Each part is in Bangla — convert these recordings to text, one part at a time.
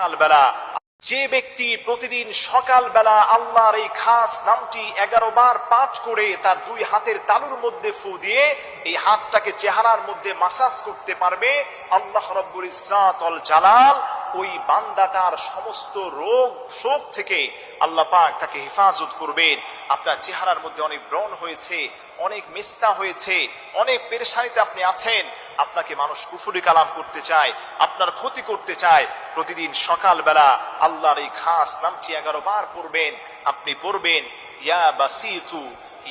সকালবেলা। যে ব্যক্তি প্রতিদিন সকালবেলা আল্লাহর এই খাস নামটি এগারো বার পাঠ করে তার দুই হাতের তালুর মধ্যে ফু দিয়ে এই হাতটাকে চেহারার মধ্যে মাসাজ করতে পারবে, আল্লাহ রব্বুল ইসাতল জালাল ওই বান্দাটার সমস্ত রোগ শোক থেকে আল্লাহ পাক তাকে হেফাজত করবেন। আপনার চেহারার মধ্যে অনেক ব্রণ হয়েছে, অনেক মেস্তা হয়েছে, অনেক পেরেশানিতে আপনি আছেন। আপনাকে মানুষ কুফুরি কালাম করতে চায়, আপনার ক্ষতি করতে চায়, প্রতিদিন সকালবেলা আল্লাহর এই খাস নামটি এগারো বার পড়বেন, আপনি পড়বেন, ইয়া বাসিতু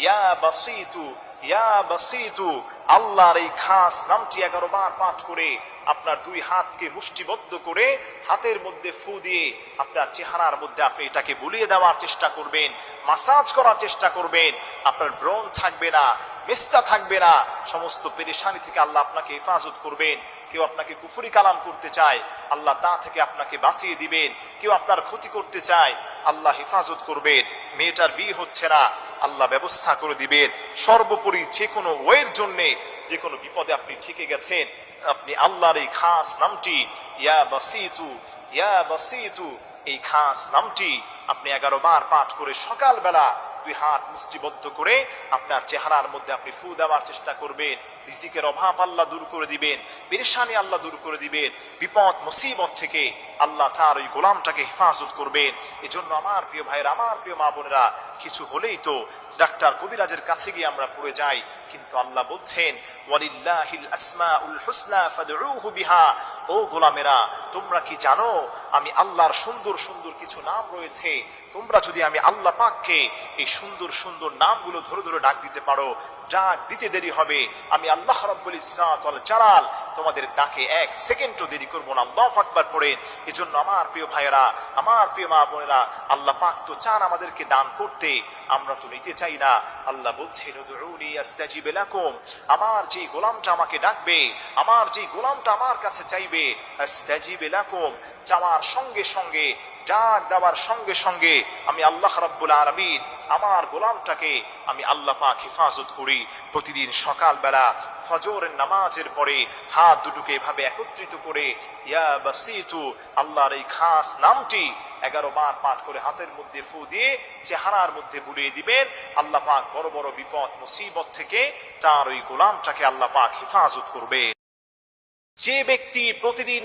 ইয়া বাসিতু ইয়া বাসিতু, আল্লাহর এই খাস নামটি এগারো বার পাঠ করে আপনার দুই হাতকে মুষ্টিবদ্ধ করে হাতের মধ্যে ফু দিয়ে আপনার চেহারার মধ্যে আপনি এটাকে বুলিয়ে দেওয়ার চেষ্টা করবেন মাসাজ করার চেষ্টা করবেন, আপনার ব্রণ থাকবে না, মেস্তা থাকবে না, সমস্ত পেরেশানি থেকে আল্লাহ আপনাকে হেফাজত করবেন। কেউ আপনাকে কুফুরি কালাম করতে চায়, আল্লাহ তা থেকে আপনাকে বাঁচিয়ে দিবেন। কেউ আপনার ক্ষতি করতে চায়, আল্লাহ হেফাজত করবেন। মেয়েটার বিয়ে হচ্ছে না, আল্লাহ ব্যবস্থা করে দিবেন। সর্বোপরি যে কোনো ওয়ের জন্যে যে কোনো বিপদে আপনি ঠিকে গেছেন আপনি আল্লাহর এই খাস নামটি, ইয়া বাসিতু ইয়া বাসিতু, এই খাস নামটি আপনি এগারো বার পাঠ করে সকালবেলা দুই হাত মুষ্টিবদ্ধ করে আপনার চেহারার মধ্যে আপনি ফু দেওয়ার চেষ্টা করবেন, রিজিকের অভাব আল্লাহ দূর করে দিবেন, পেরেশানি আল্লাহ দূর করে দিবেন, বিপদ, মুসিবত থেকে আল্লাহ তার ওই গোলামটাকে হেফাজত করবেন। এজন্য আমার প্রিয় ভাইয়ের, আমার প্রিয় মা বোনেরা, কিছু হলেই তো ডাক্তার কবিরাজের কাছে গিয়ে আমরা পড়ে যাই, কিন্তু আল্লাহ বলছেন, ওয়ালিল্লাহিল আসমাউল হুসনা ফাদউহু বিহা। ও গোলামেরা, তোমরা কি জানো, আমি আল্লাহর সুন্দর সুন্দর কিছু নাম রয়েছে। তোমরা যদি আমি আল্লাহ পাককে এই সুন্দর সুন্দর নামগুলো ধরে ধরে ডাক দিতে পারো, ডাক দিতে দেরি হবে। আমি আল্লাহ রব্বুল ইসাত জালাল, তোমাদের ডাকে এক সেকেন্ডও দেরি করব না। আল্লাহ আকবার পড়ে। এজন্য আমার প্রিয় ভাইয়েরা, আমার প্রিয় মা বোনেরা, আল্লাহ পাক তো চান আমাদেরকে দান করতে। আমরা তো নিতে চাই না। আল্লাহ বলছেন আমার যে গোলামটা আমাকে ডাকবে, আমার যে গোলামটা আমার কাছে চাইবে আমার সঙ্গে সঙ্গে ডাক দেওয়ার সঙ্গে সঙ্গে আমি আল্লাহ রাব্বুল আলামিন আমার গোলামটাকে আমি আল্লাহ পাক হেফাজত করি। প্রতিদিন সকালবেলা ফজরের নামাজের পরে হাত দুটোকে এভাবে একত্রিত করে, ইয়া বাসিতু, আল্লাহর এই খাস নামটি এগারো বার পাঠ করে হাতের মধ্যে ফু দিয়ে চেহারার মধ্যে বুলিয়ে দিবেন। আল্লাহ পাক বড় বড় বিপদ, মুসিবত থেকে তার ওই গোলামটাকে আল্লাহ পাক হেফাজত করবে। যে ব্যক্তি প্রতিদিন